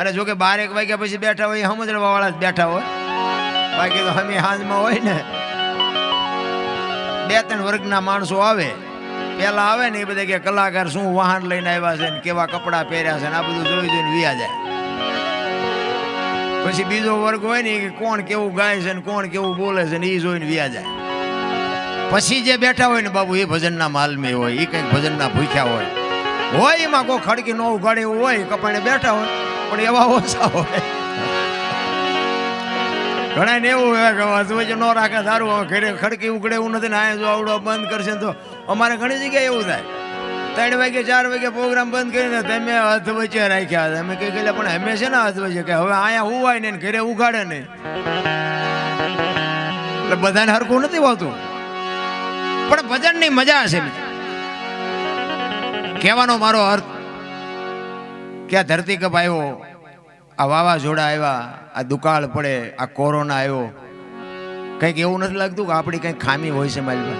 અને જોકે બાર એક વાગ્યા પછી બેઠા હોય સમજવા વાળા જ બેઠા હોય. બાકી તો અમે હાંજમાં હોય ને. બે ત્રણ વર્ગના માણસો આવે. પેલા આવે ને એ બધા કે કલાકાર શું વાહન લઈને આવ્યા છે ને કેવા કપડાં પહેર્યા છે ને આ બધું જોઈ જોઈને વિયા જાય. પછી બીજો વર્ગ હોય ને કે કોણ કેવું ગાય છે ને કોણ કેવું બોલે છે ને એ જોઈને વિયા જાય. પછી જે બેઠા હોય ને બાબુ એ ભજનના માલમી હોય એ કંઈક ભજનના ભૂખ્યા હોય. હોય એમાં કોઈ ખડકી ન ઉગાડે એવું હોય કપાણે બેઠા હોય, પણ એવા ઓછા હોય. ઘણા ને એવું હોય કે વાંચવું ન રાખે, સારું, હવે ઘરે ખડકી ઉગડે એવું નથી ને આ જો આવડો બંધ કરશે તો અમારે ઘણી જગ્યાએ એવું થાય. ત્રણ વાગે ચાર વાગે પ્રોગ્રામ બંધ કરીને તમે હાથ વચ્ચે રાખ્યા હતા. અમે કઈ ગયેલા પણ અમે છે ને હાથ વચ્ચે? કે હવે અહીંયા ઉવાય ને ઘરે ઉગાડે નહીં. એટલે બધાને હરખું નથી હોતું. પણ ભજનની મજા છે. કહેવાનો મારો અર્થ કે આ ધરતી કપ આવ્યો, આ વાવાઝોડા આવ્યા, આ દુકાળ પડે, આ કોરોના આવ્યો. કંઈક એવું નથી લાગતું કે આપણી કંઈક ખામી હોય છે મારી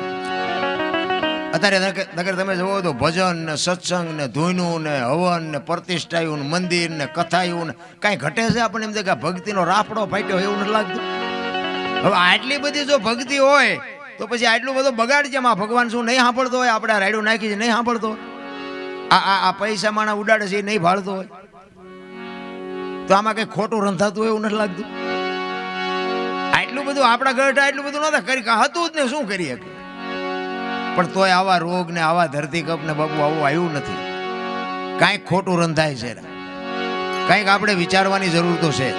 અત્યારે નકર તમે જોવો તો ભજન ને સત્સંગ ને ધૂનું ને હવન ને પ્રતિષ્ઠાયું ને મંદિર ને કથાયું ને કાંઈ ઘટે છે આપણને એમ કે ભક્તિનો રાફડો ફાટ્યો એવું નથી લાગતું? હવે આટલી બધી જો ભક્તિ હોય, તો પછી આટલું બધું બગાડ છે ભગવાન શું નહીં સાંભળતો હોય, આપણે રાયડું નાખી છે, નહીં સાંભળતો હોય. આ આ પૈસા માણા ઉડાડે છે, એ નહીં ભાળતો હોય. તો આમાં કઈ ખોટું રંધાતું હોય એવું નથી લાગતું? આટલું બધું આપણા ઘર એટલું બધું નતા કરી હતું જ ને, શું કરી શકે પણ તોય આવા રોગ ને આવા ધરતીકપ ને બાબુ આવું આવ્યું નથી. કાંઈક ખોટું રંધાય છે. કંઈક આપણે વિચારવાની જરૂર તો છે.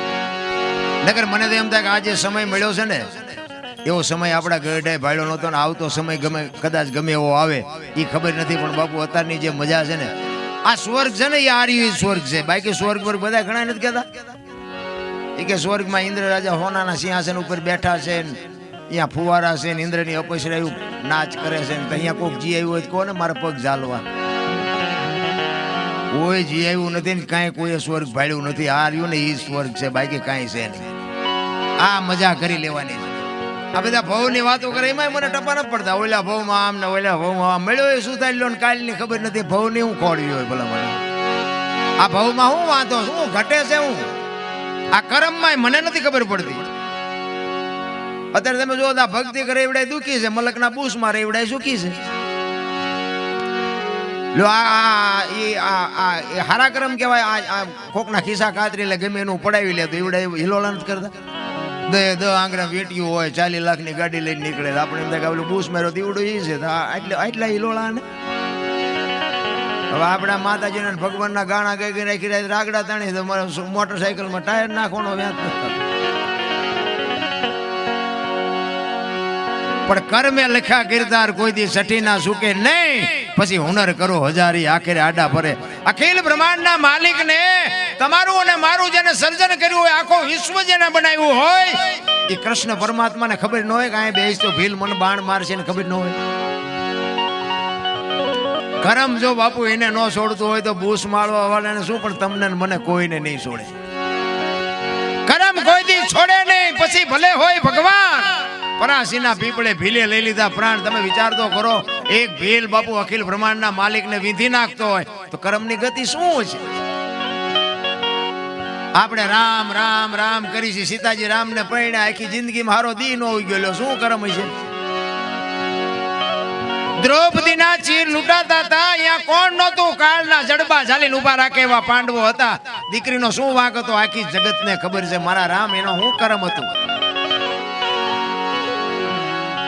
નગર મને તો એમ થાય કે આ જે સમય મળ્યો છે ને એવો સમય આપણા ગઢે ભાડ્યો નહોતો ને આવતો સમય ગમે, કદાચ ગમે એવો આવે એ ખબર નથી, પણ બાપુ અત્યારની જે મજા છે ને, આ સ્વર્ગ છે ને એ આર્યુ સ્વર્ગ છે. બાકી સ્વર્ગ પર બધા ઘણા નથી કહેતા? એ કે સ્વર્ગમાં ઇન્દ્ર રાજા હોનાના સિંહાસન ઉપર બેઠા છે ને અહીંયા ફુવારા છે ને, ઇન્દ્રની અપસરાયું નાચ કરે છે ને અહીંયા કોઈક જી આવ્યું હોય કોને મારા પગ ઝાલવા? કોઈ જી આવ્યું નથી ને, કાંઈ કોઈએ સ્વર્ગ ભાડ્યું નથી. આ રહ્યું ને એ સ્વર્ગ છે, બાકી કાંઈ છે નહીં. આ મજા કરી લેવાની છે. આ બધા ભવની વાતો કરે એમાં મને ટપા ન પડતા. ઓલા ભવમાં આમ ને ઓલા ભવમાં આમ. મળ્યો એ શું થાય લો ને કાલની ખબર નથી. ભવની હું ખોડવી હોય ભલા મને આ ભવમાં હું વાંધો, શું ઘટે છે હું? આ કર્મમાં મને નથી ખબર પડતી. અત્યારે તમે જો આ ભક્તિ કરે, એવડાય દુખી છે. મલકના બૂસ મારે, એવડાય સુખી છે. લો આ આ એ આ આ, એ હારા કર્મ કહેવાય. આ કોકના ખિસ્સા કાતરી લે, ગમે એનું પડાવી લે, તો એવડાય હિલોલા નથી કરતા. દે દ આંગળા વેટ્યું હોય, ચાલીસ લાખની ગાડી લઈને નીકળે. આપણે એમ થાય કે ઓલું બૂસ માર્યો દીવડો ઈ છે. આટલા આટલા હિલોળા ને હવે આપણા માતાજીના ભગવાનના ગાણા ગાઈ ગઈ રાખી રાગડા તાણી તો મારે મોટરસાયકલમાં ટાયર નાખવાનો વ્યાજ નથી. પણ કર્મે લખ્યા કિરદાર કોઈ દી સઠી ના સુકે નહીં. પછી હુનર કરો હજારી, આખરે આડા ભરે. અખિલ બ્રહ્માંડના માલિકને તમારું અને મારું જેને સર્જન કર્યું હોય, આખો વિશ્વ જેને બનાવ્યું હોય એ કૃષ્ણ પરમાત્માને ખબર ન હોય કે અહીં બેસ ભીલ મન બાણ મારશે ને ખબર ન હોય. કરમ જો બાપુ એને ન છોડતું હોય તો બૂસ માળવા વાળાને શું? પણ તમને મને કોઈને નહીં છોડે. કરમ કોઈ દી છોડે નહીં, પછી ભલે હોય ભગવાન. પરાસીના પીપળે ભીલે લઈ લીધા પ્રાણ. તમે વિચાર તો કરો, એક ભીલ બાપુ અખિલ બ્રહ્માંડના માલિકને વિધિ નાખતો હોય, તો કર્મની ગતિ શું છે? આપણે રામ રામ રામ કરી છે. સીતાજી રામને પરણ્યા, આખી જિંદગીમાં હારો દી નો હોઈ ગયેલો. શું કર્મ છે? દ્રૌપદીના ચીર લૂંટાતા હતા. અહીંયા કોણ નહોતું? કાળના જડબા ઝાલીને ઊભા રાખે એવા પાંડવો હતા. દીકરીનો શું વાંક હતો? આખી જગતને ખબર છે. મારા રામ, એનો શું કર્મ હતું?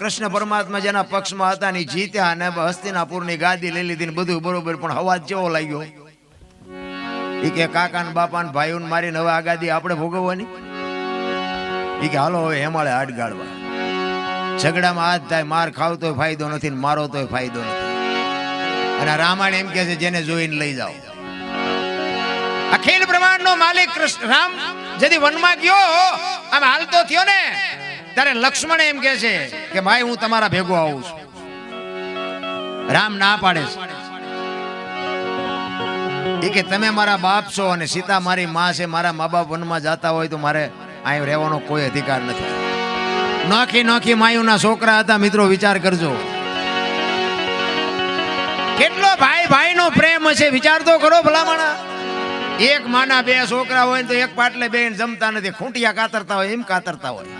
કૃષ્ણ પરમાત્મા જેના પક્ષમાં હતા ને જીત્યા અને હસ્તિનાપુરની ગાદી લઈ લીધી ને બધું બરોબર, પણ હવાજ જેવો લાગ્યો? એ કે કાકા ને બાપા ને ભાઈઓ મારીને હવે આ ગાદી આપણે ભોગવવાની? એ કે હાલો હવે હેમાળે હાડ ગાળવા. ઝઘડામાં હાથ થાય, માર ખાવ તોય ફાયદો નથી ને મારો તોય ફાયદો નથી. અને રામાયણ એમ કે છે, જેને જોઈને લઈ જાઓ. અખિલ બ્રહ્માંડનો માલિક કૃષ્ણ, રામ, જેથી વનમાં ગયો, આમ હાલતો થયો ને ત્યારે લક્ષ્મણ એમ કે છે કે ભાઈ, હું તમારા ભેગો આવું છું. રામ ના પાડે છે. એ કે તમે મારા બાપ છો અને સીતા મારી માં છે, મારા મા બાપ વનમાં જતા હોય તો મારે અહીં રહેવાનો કોઈ અધિકાર નથી. નોખી નોખી માયુના છોકરા હતા, મિત્રો, વિચાર કરજો. કેટલો ભાઈ ભાઈનો પ્રેમ હશે, વિચાર તો કરો ભલામણા. એક માના બે છોકરા હોય તો એક પાટલે બેન જમતા નથી, ખૂંટિયા કાતરતા હોય, એમ કાતરતા હોય.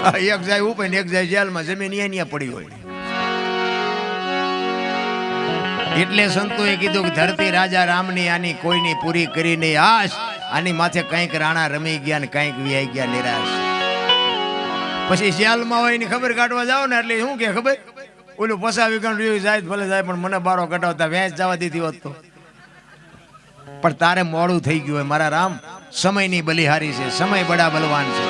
એક જાય ઉપર ને એક જાય જેલમાં, જમીન અહીંયા પડી હોય. એટલે સંતોએ કીધું કે ધરતી રાજા રામની આની કોઈની પૂરી કરી નહીં. આશ, આની માથે કંઈક રાણા રમી ગયા ને કંઈક વિયાઈ ગયા નિરાશ. પછી જેલમાં હોય ને ખબર કાઢવા જાવ ને એટલે શું કે ખબર? ઓલું પસાવી ગણ રહ્યું જાય ભલે જાય, પણ મને બારો કટાવતા વેચ જવા દીધી હોત તો. પણ તારે મોડું થઈ ગયું હોય મારા રામ. સમયની બલિહારી છે, સમય બડા બલવાન છે.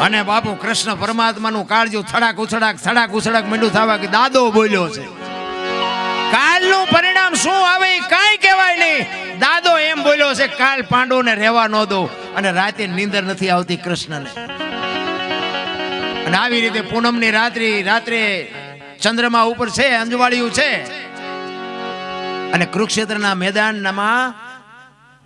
અને બાપુ કૃષ્ણ પરમાત્માનું કાળજું થડાક ઉછડાક થડાક ઉછડાક મીંડું થવા કે દાદો બોલ્યો છે. કાલનું પરિણામ શું આવે એ કાંઈ કહેવાય નહીં. દાદો એમ બોલ્યો છે, કાલ પાંડવોને રહેવા ન દો અને રાતે નીંદર નથી આવતી કૃષ્ણને. અને આવી રીતે પૂનમની રાત્રિ, રાત્રે ચંદ્રમા ઉપર છે, અંજવાળિયું છે. અને કુરુક્ષેત્રના મેદાનમાં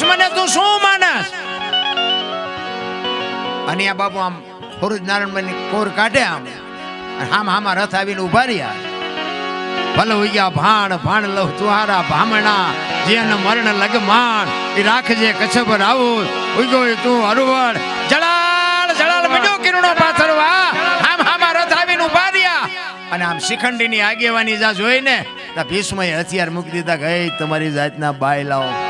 ભીષ્મને તું શું માનસ? અને આ બાપુ આમ ફોરુજ નારાયણ કોર કાઢે આમ. હામ હામા રથ આવીને ઊભા રહ્યા. ભલે ઉગ્યા ભાણ ભાણ લવ તુહારા, ભામણા, જેન મરણ લગમાન એ રાખજે કચ્છ આવું ઉગ્યો તું હરુવડ જળાલ જળાલ મડ્યો કિરણો પાથરવા. હામ હામા રથ આવીને ઊભા રહ્યા. અને આમ શિખંડીની આગેવાની જા જોઈને ભીષ્મએ હથિયાર મૂકી દીધા ગઈ "એ તમારી જાતના બાય લાવો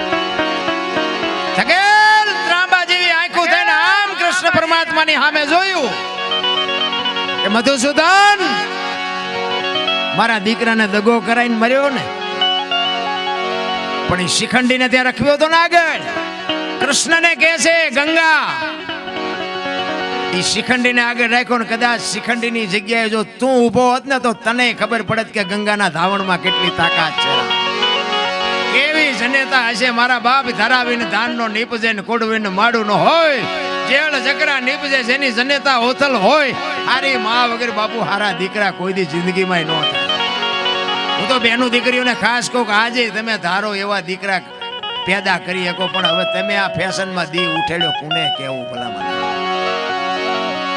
પરમાત્માની સામે જોયું કે મધુસૂદન, મારા દીકરાને દગો કરાઈને મર્યો ને. પણ એ શિખંડીને ત્યાં રખવ્યો હતો ને આગળ કૃષ્ણને કહે છે, ગંગા. એ શિખંડીને આગળ રાખ્યો ને કદાચ શિખંડીની જગ્યાએ જો તું ઊભો હોત ને તો તને ખબર પડત કે ગંગાના ધાવણમાં કેટલી તાકાત છે. કેવી જનેતા હશે મારા બાપ ધરાવીને ધાનનો નીપજે ને કોડવીને માડું નો હોય. જેળ જકરા નીપજે જેની જનેતા ઓથલ હોય, હારી મા વગર બાપુ હારા દીકરા કોઈ દી જિંદગીમાં ન થાય. હું તો બેનું દીકરીઓને ખાસ કહું કે આજે તમે ધારો એવા દીકરા પેદા કરી શકો, પણ હવે તમે આ ફેશનમાં દી ઉઠેલો કોને કેવું ભલા મને